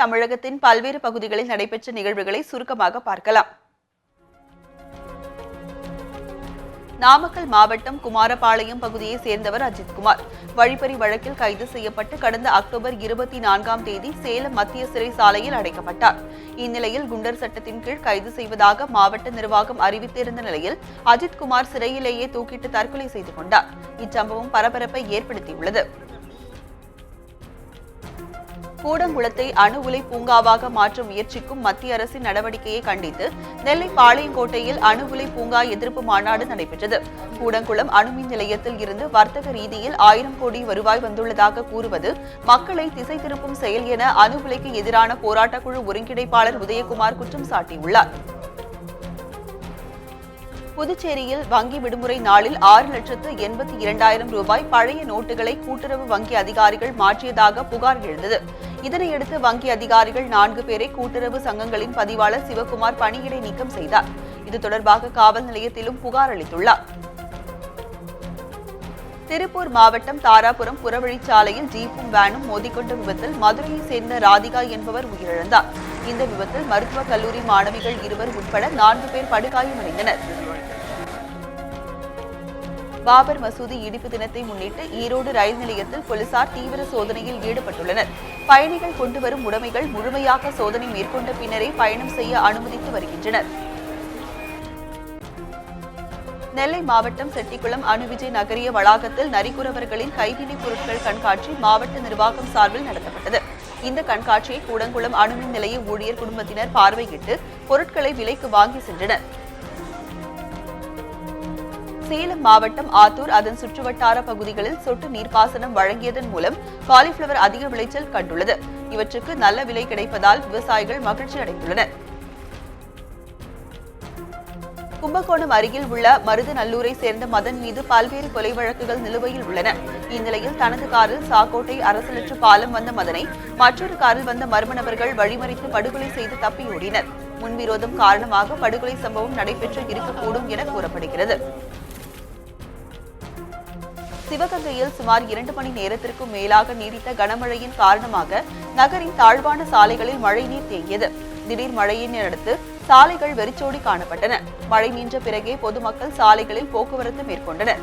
தமிழகத்தின் பல்வேறு பகுதிகளில் நடைபெற்ற நிகழ்வுகளை சுருக்கமாக பார்க்கலாம். நாமக்கல் மாவட்டம் குமாரபாளையம் பகுதியைச் சேர்ந்தவர் அஜித்குமார். வழிப்பறி வழக்கில் கைது செய்யப்பட்டு கடந்த அக்டோபர் இருபத்தி நான்காம் தேதி சேலம் மத்திய சிறை சாலையில் அடைக்கப்பட்டார். இந்நிலையில் குண்டர் சட்டத்தின் கீழ் கைது செய்வதாக மாவட்ட நிர்வாகம் அறிவித்திருந்த நிலையில் அஜித்குமார் சிறையிலேயே தூக்கிட்டு தற்கொலை செய்து கொண்டார். இச்சம்பவம் பரபரப்பை ஏற்படுத்தியுள்ளது. கூடங்குளத்தை அணு உலை பூங்காவாக மாற்ற முயற்சிக்கும் மத்திய அரசின் நடவடிக்கையை கண்டித்து நெல்லை பாளையங்கோட்டையில் அணு உலை பூங்கா எதிர்ப்பு மாநாடு நடைபெற்றது. கூடங்குளம் அணுமின் நிலையத்தில் இருந்து வர்த்தக ரீதியில் ஆயிரம் கோடி வருவாய் வந்துள்ளதாக கூறுவது மக்களை திசை திருப்பும் செயல் என அணு உலைக்கு எதிரான போராட்டக்குழு ஒருங்கிணைப்பாளர் உதயகுமார் குற்றம் சாட்டியுள்ளார். புதுச்சேரியில் வங்கி விடுமுறை நாளில் ஆறு லட்சத்து எண்பத்தி இரண்டாயிரம் ரூபாய் பழைய நோட்டுகளை கூட்டுறவு வங்கி அதிகாரிகள் மாற்றியதாக புகார் எழுந்தது. இதனையடுத்து வங்கி அதிகாரிகள் நான்கு பேரை கூட்டுறவு சங்கங்களின் பதிவாளர் சிவகுமார் பணியிடை நீக்கம் செய்தார். இது தொடர்பாக காவல் நிலையத்திலும் புகார் அளித்துள்ளார். திருப்பூர் மாவட்டம் தாராபுரம் புறவழிச்சாலையில் ஜீப்பும் வேனும் மோதிக்கொண்ட விபத்தில் மதுரையைச் சேர்ந்த ராதிகா என்பவர் உயிரிழந்தார். இந்த விபத்தில் மருத்துவக் கல்லூரி மாணவிகள் இருவர் உட்பட நான்கு பேர் படுகாயமடைந்தனர். பாபர் மசூதி இடிப்பு தினத்தை முன்னிட்டு ஈரோடு ரயில் நிலையத்தில் போலீசார் தீவிர சோதனையில் ஈடுபட்டுள்ளனர். பயணிகள் கொண்டு வரும் உடைமைகள் முழுமையாக சோதனை மேற்கொண்ட பின்னரே பயணம் செய்ய அனுமதித்து வருகின்றனர். நெல்லை மாவட்டம் செட்டிக்குளம் அணுவிஜய் நகரிய வளாகத்தில் நரிக்குறவர்களின் கைவினைப் பொருட்கள் கண்காட்சி மாவட்ட நிர்வாகம் சார்பில் நடத்தப்பட்டது. இந்த கண்காட்சியை கூடங்குளம் அணுமின் நிலைய ஊழியர் குடும்பத்தினர் பார்வையிட்டு பொருட்களை விலைக்கு வாங்கி சென்றனர். சேலம் மாவட்டம் ஆத்தூர் அதன் சுற்றுவட்டார பகுதிகளில் சொட்டு நீர்ப்பாசனம் வழங்கியதன் மூலம் காலிஃபிளவர் அதிக விளைச்சல் கண்டுள்ளது. இவற்றுக்கு நல்ல விலை கிடைப்பதால் விவசாயிகள் மகிழ்ச்சி அடைந்துள்ளனர். கும்பகோணம் அருகில் உள்ள மருதநல்லூரை சேர்ந்த மதன் மீது பல்வேறு கொலை வழக்குகள் நிலுவையில் உள்ளன. இந்நிலையில் தனது காரில் சாக்கோட்டை அரசலற்று பாலம் வந்த மதனை மற்றொரு காரில் வந்த மர்ம நபர்கள் வழிமறித்து படுகொலை செய்து தப்பியோடினர். முன்விரோதம் காரணமாக படுகொலை சம்பவம் நடைபெற்று இருக்கக்கூடும் என கூறப்படுகிறது. சிவகங்கையில் சுமார் இரண்டு மணி நேரத்திற்கும் மேலாக நீடித்த கனமழையின் காரணமாக நகரின் தாழ்வான சாலைகளில் மழைநீர் தேங்கியது. திடீர் மழையினை அடுத்து சாலைகள் வெறிச்சோடி காணப்பட்டன. மழை நின்ற பிறகே பொதுமக்கள் சாலைகளில் போக்குவரத்து மேற்கொண்டனர்.